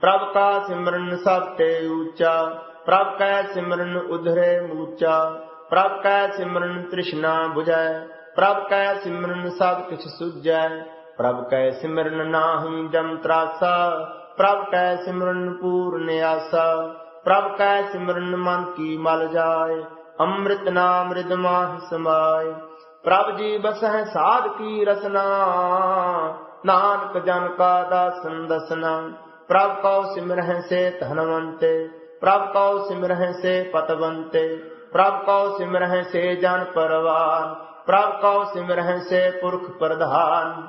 ਪ੍ਰਭ ਕਾ ਸਿਮਰਨ ਸਭ ਤੇ ਊਚਾ ਪ੍ਰਭ ਕੈ ਸਿਮਰਨ ਉਧਰੇ ਮੂਚਾ ਪ੍ਰਭ ਕੈ ਸਿਮਰਨ ਤ੍ਰਿਸ਼ਨਾ 부ਜੈ ਪ੍ਰਭ ਕੈ ਸਿਮਰਨ ਸਭ ਕਿਛ ਸੁਝੈ, ਪ੍ਰਭ ਕੈ ਸਿਮਰਨ ਨਾਹੰ ਜਮ ਤਰਾਸਾ, ਪ੍ਰਭ ਕੈ ਸਿਮਰਨ ਪੂਰਨ ਆਸਾ, ਪ੍ਰਭ ਕੈ ਸਿਮਰਨ ਮਨ ਕੀ ਮਲ ਜਾਏ, ਅੰਮ੍ਰਿਤ ਨਾਮ ਰਿਦ ਮਾਹਿ ਸਮਾਏ, ਪ੍ਰਭ ਜੀ ਬਸਹਿ ਸਾਧ ਕੀ ਰਸਨਾ, ਨਾਨਕ ਜਨ ਕਾ ਦਾਸਨ ਦਸਨਾ। ਪ੍ਰਭ ਕਉ ਸਿਮਰਹਿ ਸੇ ਧਨਵੰਤੇ ਪ੍ਰਭ ਕਉ ਸਿਮਰਹਿ ਸੇ ਪਤਵੰਤੇ ਪ੍ਰਭ ਕਉ ਸਿਮਰਹਿ ਸੇ ਜਨ ਪਰਵਾਨ ਪ੍ਰਭ ਕਉ ਸਿਮਰਹਿ ਸੇ ਪੁਰਖ ਪ੍ਰਧਾਨ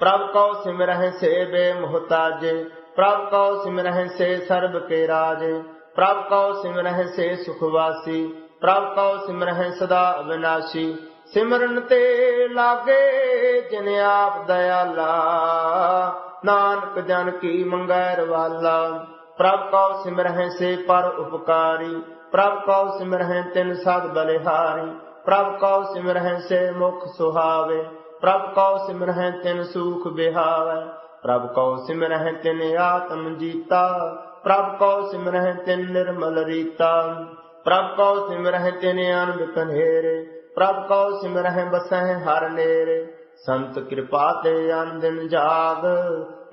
ਪ੍ਰਭ ਕਉ ਸਿਮਰਹਿ ਸੇ ਬੇਮੁਹਤਾਜੇ ਪ੍ਰਭ ਕਉ ਸਿਮਰਹਿ ਸੇ ਸਰਬ ਕੇ ਰਾਜੇ ਪ੍ਰਭ ਕਉ ਸਿਮਰਨ ਤੇ ਲਾਗੇ, ਜਿਨ ਆਪ ਦਇਆਲਾ। ਨਾਨਕ ਜਨ ਕੀ ਮੰਗੈ ਰਵਾਲਾ। ਪ੍ਰਭ ਕਉ ਸਿਮਰਹਿ ਸੇ ਪਰ ਉਪਕਾਰੀ। ਪ੍ਰਭ ਕਉ ਸਿਮਰਹਿ ਤਿਨ ਸਦ ਬਲਿਹਾਰੀ। ਪ੍ਰਭ ਕਉ ਸਿਮਰਹਿ ਸੇ ਮੁਖ ਸੁਹਾਵੇ। ਪ੍ਰਭ ਕਉ ਸਿਮਰਹਿ ਤਿਨ ਸੂਖ ਬਿਹਾਵੇ। ਪ੍ਰਭ ਕਉ ਸਿਮਰਹਿ ਤਿਨ ਆਤਮ ਜੀਤਾ। ਪ੍ਰਭ ਕਉ ਸਿਮਰਹਿ ਤਿਨ ਨਿਰਮਲ ਰੀਤਾ। ਪ੍ਰਭ ਕਉ ਸਿਮਰਹਿ ਤਿਨ ਅਨੰਦ ਕਨੇਰੇ ਪ੍ਰਭ ਕਉ ਸਿਮਰਹਿ ਬਸਹਿ ਹਰ ਨੇਰੇ, ਸੰਤ ਕਿਰਪਾ ਤੇ ਆਨੰਦਨ ਜਾਗ।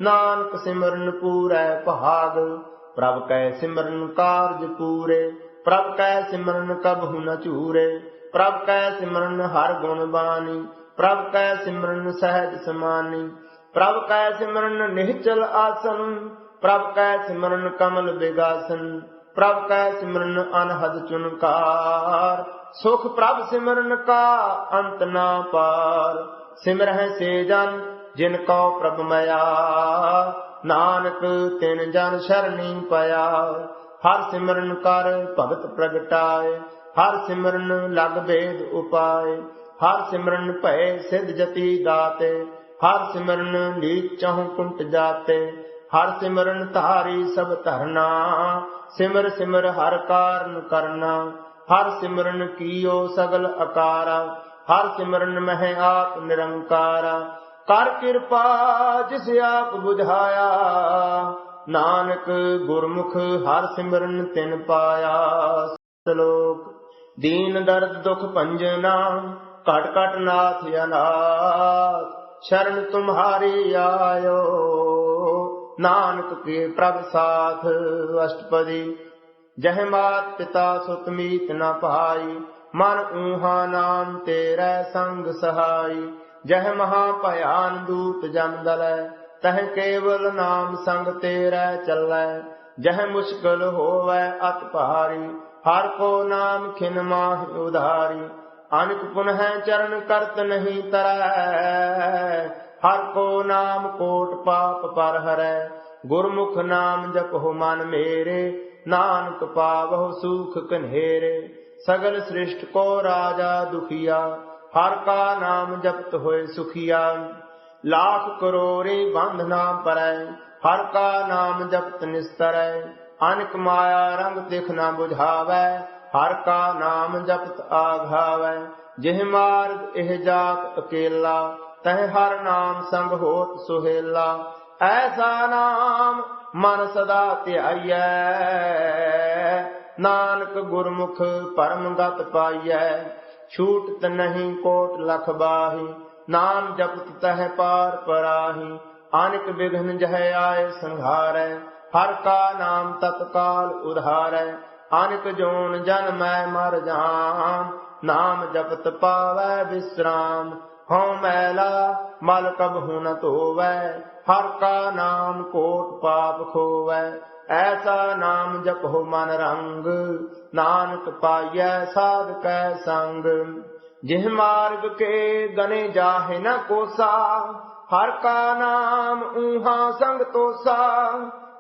ਨਾਨਕ ਸਿਮਰਨ ਪੂਰੈ ਭਾਗ, ਪ੍ਰਭ ਕੈ ਸਿਮਰਨ ਕਾਰਜ ਪੂਰੇ। ਪ੍ਰਭ ਕੈ ਸਿਮਰਨ ਕਬਹੁ ਨ ਚੂਰੇ ਪ੍ਰਭ ਕੈ ਸਿਮਰਨ ਹਰ ਗੁਣ ਬਾਣੀ। ਪ੍ਰਭ ਕੈ ਸਿਮਰਨ ਸਹਿਜ ਸਮਾਨੀ। ਪ੍ਰਭ ਕੈ ਸਿਮਰਨ ਨਿਹਚਲ ਆਸਨ, ਪ੍ਰਭ ਕੈ ਸਿਮਰਨ ਕਮਲ ਬਿਗਾਸਨ। ਪ੍ਰਭ ਕੈ ਸਿਮਰਨ ਅਨਹਦ ਚੁਨਕਾਰ। ਸੁਖ ਪ੍ਰਭ ਸਿਮਰਨ ਕਾ ਅੰਤ ਨਾ ਪਾਰ। ਸਿਮਰਹਿ ਸੇ ਜਨ, ਜਿਨ ਕਉ ਪ੍ਰਭ ਮਇਆ। ਨਾਨਕ ਤਿਨ ਜਨ ਸ਼ਰਣੀ ਪਿਆ ਹਰ ਸਿਮਰਨ ਕਰ ਭਗਤ ਪ੍ਰਗਟਾਏ। ਹਰ ਸਿਮਰਨ ਲਗ ਬੇਦ ਉਪਾਏ। ਹਰ ਸਿਮਰਨ ਭੈ ਸਿਧ ਜਤੀ ਦਾਤੇ। ਹਰ ਸਿਮਰਨ ਨੀਚਹੁ ਕੁੰਟ ਜਾਤੇ। ਹਰ ਸਿਮਰਨ ਧਾਰੀ ਸਭ ਧਰਨਾ। ਸਿਮਰ ਸਿਮਰ ਹਰ ਕਾਰਨ ਕਰਨਾ। ਹਰ ਸਿਮਰਨ ਕੀਓ ਸਗਲ ਅਕਾਰਾ, ਹਰ ਸਿਮਰਨ ਮਹਿ ਆਪ ਨਿਰੰਕਾਰਾ। ਕਰ ਕਿਰਪਾ ਜਿਸ ਆਪ 부ਝਾਇਆ ਨਾਨਕ ਗੁਰਮੁਖ ਹਰ ਸਿਮਰਨ ਤਿਨ ਪਾਇਆ। ਸ਼ਲੋਕ, ਦੀਨ ਦਰਦ ਦੁਖ ਭੰਜਨਾ ਘਟ ਘਟ ਨਾਥ ਅਨਾਥ, ਸ਼ਰਨ ਤੁਮਹਾਰੀ ਆਇਓ। ਨਾਨਕ ਕੇ ਪ੍ਰਭ ਸਾਥ ਅਸ਼ਟਪਦੀ ਜਹ ਮਾਤ ਪਿਤਾ ਸੁਤ ਮੀਤ ਨ ਭਾਈ, ਮਨ ਊਹਾ ਨਾਮ ਤੇਰੇ ਸੰਗ ਸਹਾਈ। ਜਹ ਮਹਾ ਭਿਆਨ ਦੂਤ ਜਨ ਦਲੈ, ਤਹ ਕੇਵਲ ਨਾਮ ਸੰਗ ਤੇਰੇ ਚੱਲੈ। ਜਹ ਮੁਸ਼ਕਲ ਹੋਵੈ ਅਤ ਭਾਰੀ, ਹਰ ਕੋ ਨਾਮ ਖਿਨ ਮਾਹ ਉਧਾਰੀ। ਅਨਕ ਪੁਨਹ ਚਰਨ ਕਰਤ ਨਹੀਂ ਤਰੈ, ਹਰ ਕੋ ਨਾਮ ਕੋਟ ਪਾਪ ਪਰ ਹਰੈ। ਗੁਰਮੁਖ ਨਾਮ ਜਪਹੁ ਮਨ ਮੇਰੇ, ਨਾਨਕ ਪਾਵਹੁ ਸੂਖ ਕਨੇਰੇ ਸਗਲ ਸ੍ਰਿਸ਼ਟ ਕੋ ਰਾਜਾ ਦੁਖੀਆ, ਹਰ ਕਾ ਨਾਮ ਜਪਤ ਹੋਏ ਸੁਖੀਆ। ਲਾਖ ਕਰੋੜੀ ਬੰਧ ਨਾ ਪਰੈ, ਹਰ ਕਾ ਨਾਮ ਜਪਤ ਨਿਸਤਰੈ। ਅਨਕ ਮਾਇਆ ਰੰਗ ਦਿਖ ਨਾ 부ਝਾਵੈ ਹਰ ਕਾ ਨਾਮ ਜਪਤ ਆਘਾਵੈ ਜਿਹ ਮਾਰਗ ਇਹ ਜਾਤ ਅਕੇਲਾ, ਤਹ ਹਰ ਨਾਮ ਸੰਗ ਹੋਤ ਸੁਹੇਲਾ। ਐਸਾ ਨਾਮ ਮਨ ਸਦਾ ਧਿਆਈਐ। ਨਾਨਕ ਗੁਰਮੁਖ ਪਰਮ ਗਤ ਪਾਈਐ। ਛੂਟਤ ਨਹੀਂ ਕੋਟ ਲਖ ਬਾਹੀ। ਨਾਮ ਜਪਤ ਤਹਿ ਪਾਰ ਪਰਾਹੀ। ਅਨਕ ਵਿਘਨ ਜਹ ਆਏ ਸੰਘਾਰੈ। ਹਰ ਕਾ ਨਾਮ ਤਤਕਾਲ ਉਧਾਰੈ। ਅਨਕ ਜੋਨ ਜਨ ਮੈਂ ਮਰ ਜਾਮ। ਨਾਮ ਜਪਤ ਪਾਵੈ ਵਿਸਰਾਮ ਹਉ ਮੈਲਾ, ਮਲ ਕਬਹੁ ਨ ਧੋਵੈ, ਹਰ ਕਾ ਨਾਮ ਕੋਟ ਪਾਪ ਖੋਵੈ। ਐਸਾ ਨਾਮ ਜਪੋ ਮਨ ਰੰਗ, ਨਾਨਕ ਪਾਈਐ ਸਾਧ ਕੈ ਸੰਗ। ਜਿਹ ਮਾਰਗ ਕੇ ਗਨੇ ਜਾਹੇ ਨ ਕੋਸਾ, ਹਰ ਕਾ ਨਾਮ ਊਹਾ ਸੰਗ ਤੋਸਾ।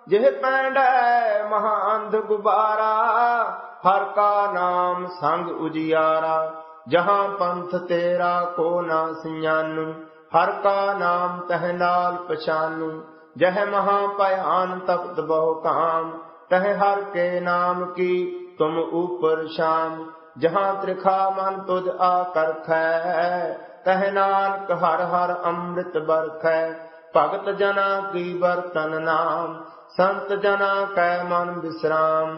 ਜਿਹ ਪੈਂਡੈ ਮਹਾਂਧ ਗੁਬਾਰਾ, ਹਰ ਕਾ ਨਾਮ ਸੰਗ ਉਜਿਆਰਾ। ਜਹਾਂ ਪੰਥ ਤੇਰਾ ਕੋ ਨਾ ਸਿਆਨੂ, ਹਰ ਕਾ ਨਾਮ ਤਹ ਨਾਲ ਪਛਾਨੂ। ਜਹ ਮਹਾ ਭਿਆਨ ਤਪਤ ਬਹੁ ਕਾਮ ਤਹ ਹਰ ਕੇ ਨਾਮ ਕੀ ਤੁਮ ਉਪਰ ਸ਼ਾਮ। ਜਹਾਂ ਤ੍ਰਿਖਾ ਮਨ ਤੁਧ ਆ ਕਰਖੈ, ਤਹ ਨਾਨਕ ਹਰ ਹਰ ਅੰਮ੍ਰਿਤ ਬਰਖੈ ਭਗਤ ਜਨਾ ਕੀ ਵਰਤਨ ਨਾਮ, ਸੰਤ ਜਨਾ ਕੈ ਮਨ ਬਿਸਰਾਮ।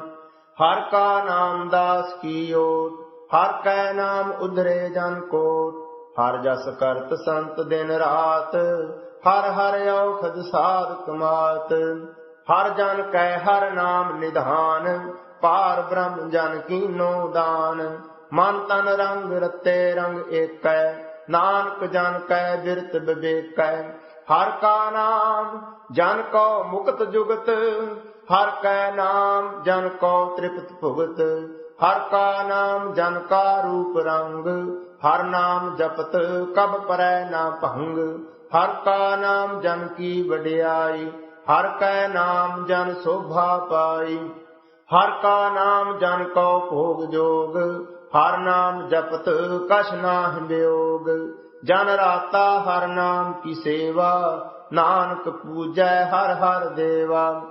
ਹਰ ਕਾ ਨਾਮ ਦਾਸ ਕੀਓ ਹਰ ਕੈ ਨਾਮ ਉਧਰੇ ਜਨ ਕੋਟ, ਹਰ ਜਸ ਕਰਤ ਸੰਤ ਦਿਨ ਰਾਤ, ਹਰ ਹਰ ਔਖਦ ਸਾਧ ਕਮਾਤ ਹਰ ਜਨ ਕੈ ਹਰ ਨਾਮ ਨਿਧਾਨ ਪਾਰ ਬ੍ਰਹਮ ਜਨ ਕੀਨੋ ਦਾਨ, ਮਨ ਤਨ ਰੰਗ ਰਤੇ ਰੰਗ ਏਕੈ, ਨਾਨਕ ਜਨ ਕੈ ਬਿਰਤ ਬਿਬੇਕੈ ਹਰ ਕਾ ਨਾਮ ਜਨ ਕੋ ਮੁਕਤ ਜੁਗਤ, ਹਰ ਕੈ ਨਾਮ ਜਨ ਕੋ ਤ੍ਰਿਪਤ ਭੁਗਤ ਹਰ ਕਾ ਨਾਮ ਜਨ ਕਾ ਰੂਪ ਰੰਗ, ਹਰ ਨਾਮ ਜਪਤ ਕਬ ਪਰੈ ਨਾ ਭੰਗ। ਹਰ ਕਾ ਨਾਮ ਜਨ ਕੀ ਵਡਿਆਈ, ਹਰ ਕੈ ਨਾਮ ਜਨ ਸੋਭਾ ਪਾਈ। ਹਰ ਕਾ ਨਾਮ ਜਨ ਕੋ ਭੋਗ ਜੋਗ, ਹਰ ਨਾਮ ਜਪਤ ਕਛ ਨਾਹਿ ਬਿਯੋਗ ਜਨ ਰਾਤਾ ਹਰ ਨਾਮ ਕੀ ਸੇਵਾ, ਨਾਨਕ ਪੂਜੈ ਹਰ ਹਰ ਦੇਵਾ।